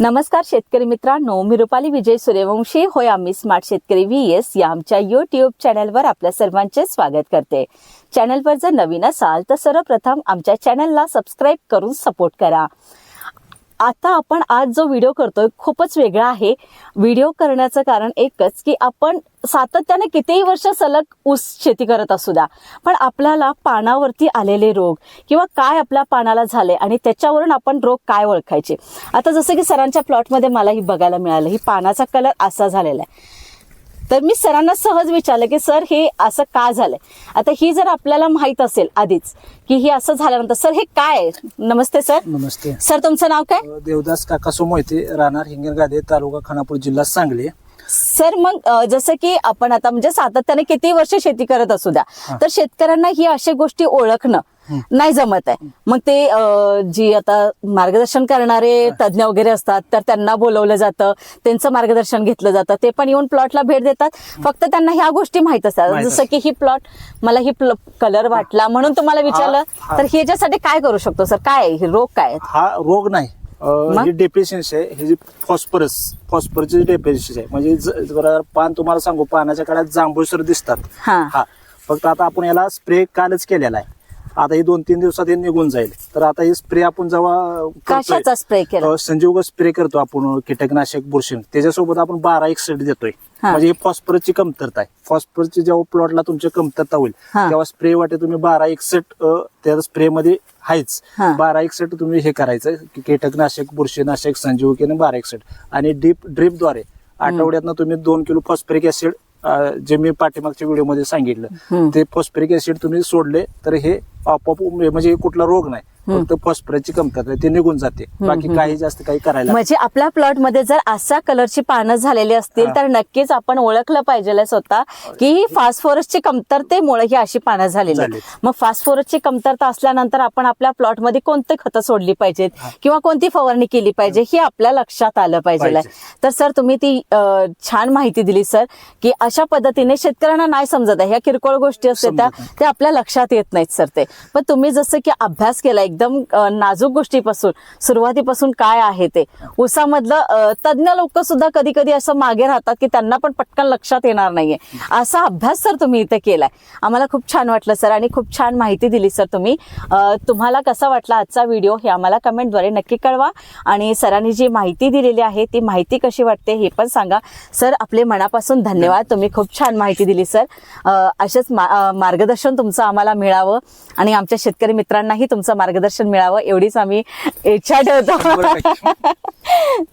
नमस्कार शेतकरी मित्रांनो मी रुपाली विजय सूर्यवंशी. होय आम्ही स्मार्ट शेतकरी व्ही एस या आमच्या युट्यूब चॅनलवर आपल्या सर्वांचे स्वागत करते. चॅनलवर जर नवीन असाल तर सर्वप्रथम आमच्या चॅनलला सबस्क्राईब करून सपोर्ट करा. आता आपण आज जो व्हिडिओ करतोय खूपच वेगळा आहे. व्हिडिओ करण्याचं कारण एकच की आपण सातत्याने कितीही वर्ष सलग ऊस शेती करत असू द्या पण आपल्याला पानावरती आलेले रोग किंवा काय आपल्या पानाला झाले आणि त्याच्यावरून आपण रोग काय ओळखायचे. आता जसं की सरांच्या प्लॉटमध्ये मला ही बघायला मिळालं ही पानाचा कलर असा झालेला आहे. तर मी सरांना सहज विचारलं की सर हे असं का झालंय? आता ही जर आपल्याला माहीत असेल आधीच की हे असं झाल्यानंतर सर हे काय? नमस्ते सर. नमस्ते. सर तुमचं नाव काय? देवदास काकासो मोहिते राहणार हिंगणगादे तालुका खानापूर जिल्हा सांगली. सर मग जसं की आपण आता म्हणजे सातत्याने किती वर्ष शेती करत असू द्या. तर शेतकऱ्यांना ही अशा गोष्टी ओळखणं नाही जमत आहे. मग ते जी आता मार्गदर्शन करणारे तज्ज्ञ वगैरे असतात तर त्यांना बोलवलं जातं त्यांचं मार्गदर्शन घेतलं जातं ते पण येऊन प्लॉटला भेट देतात. फक्त त्यांना ह्या गोष्टी माहीत असतात. जसं की ही प्लॉट मला ही कलर वाटला म्हणून तुम्हाला विचारलं हा. तर ह्याच्यासाठी काय करू शकतो सर? काय आहे? हे रोग काय? हा रोग नाही? ही डेफिशियन्सी आहे. ही जी फॉस्फरस फॉस्फरची डेफिशियन्सी आहे. म्हणजे ज- पान तुम्हाला सांगू पानाच्या काळात जांभूळसर दिसतात. हा. हा. फक्त आता आपण याला स्प्रे कालच केलेला आहे. आता ही दोन तीन दिवसात हे निघून जाईल तर आता ही स्प्रे आपण जेव्हा कशाचा स्प्रे केला संजीवग स्प्रे करतो आपण कीटकनाशक बुरशी त्याच्यासोबत आपण बारा एक सेट देतोय. म्हणजे ही फॉस्फरसची कमतरता आहे फॉस्फरसची जेव्हा प्लॉटला तुमची कमतरता होईल. तेव्हा स्प्रे वाटे तुम्ही बारा एक सेट त्या स्प्रे मध्ये आहेच. बारा एक सेट तुम्ही हे करायचं कीटकनाशक बुरशीनाशक संजीवकी आणि बारा एक सेट आणि ड्रीप ड्रीपद्वारे आठवड्यातनं तुम्ही दोन किलो फॉस्फरिक ऍसिड जे मी पाठीमागच्या व्हिडिओमध्ये सांगितलं. ते फॉस्फरिक ऍसिड तुम्ही सोडले तर हे आपोआप म्हणजे कुठला रोग नाही. फक्त फॉस्फरसची कमतरता आहे, ते निघून जाते. बाकी काही जास्त काही करायला म्हणजे आपल्या प्लॉटमध्ये जर अशा कलरची पानं झालेली असतील. तर नक्कीच आपण ओळखलं पाहिजे स्वतः की ही फॉस्फोरसची कमतरतेमुळे ही अशी पानं झालेली आहेत. मग फॉस्फोरसची कमतरता असल्यानंतर आपण आपल्या प्लॉटमध्ये कोणते खतं सोडली पाहिजेत किंवा कोणती फवारणी केली पाहिजे हे आपल्या लक्षात आलं पाहिजे पाहिजे. तर सर तुम्ही ती अं, छान माहिती दिली सर की अशा पद्धतीने शेतकऱ्यांना नाही समजत आहे. ह्या किरकोळ गोष्टी असतात त्या समजत नाही. ते आपल्या लक्षात येत नाहीत सर ते. पण तुम्ही जसं की अभ्यास केला एकदम नाजूक गोष्टीपासून सुरुवातीपासून काय आहे ते? उसामधलं तज्ज्ञ लोक सुद्धा कधी कधी असं मागे राहतात की त्यांना पण पटकन लक्षात येणार नाहीये. असा अभ्यास सर तुम्ही इथे केलाय. आम्हाला खूप छान वाटलं सर आणि खूप छान माहिती दिली सर तुम्ही. तुम्हाला कसा वाटला आजचा व्हिडिओ हे आम्हाला कमेंटद्वारे नक्की कळवा आणि सरांनी जी माहिती दिलेली आहे ती माहिती कशी वाटते हे पण सांगा. सर आपले मनापासून धन्यवाद. तुम्ही खूप छान माहिती दिली सर. असेच मार्गदर्शन तुमचं आम्हाला मिळावं. आणि आमच्या शेतकरी मित्रांनाही तुमचं मार्गदर्शन मिळावं एवढीच आम्ही इच्छा ठेवतो.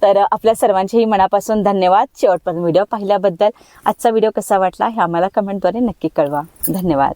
तर आपल्या सर्वांचेही मनापासून धन्यवाद. शेवटपर्यंत व्हिडिओ पाहिल्याबद्दल आजचा व्हिडिओ कसा वाटला हे आम्हाला कमेंटद्वारे नक्की कळवा. धन्यवाद.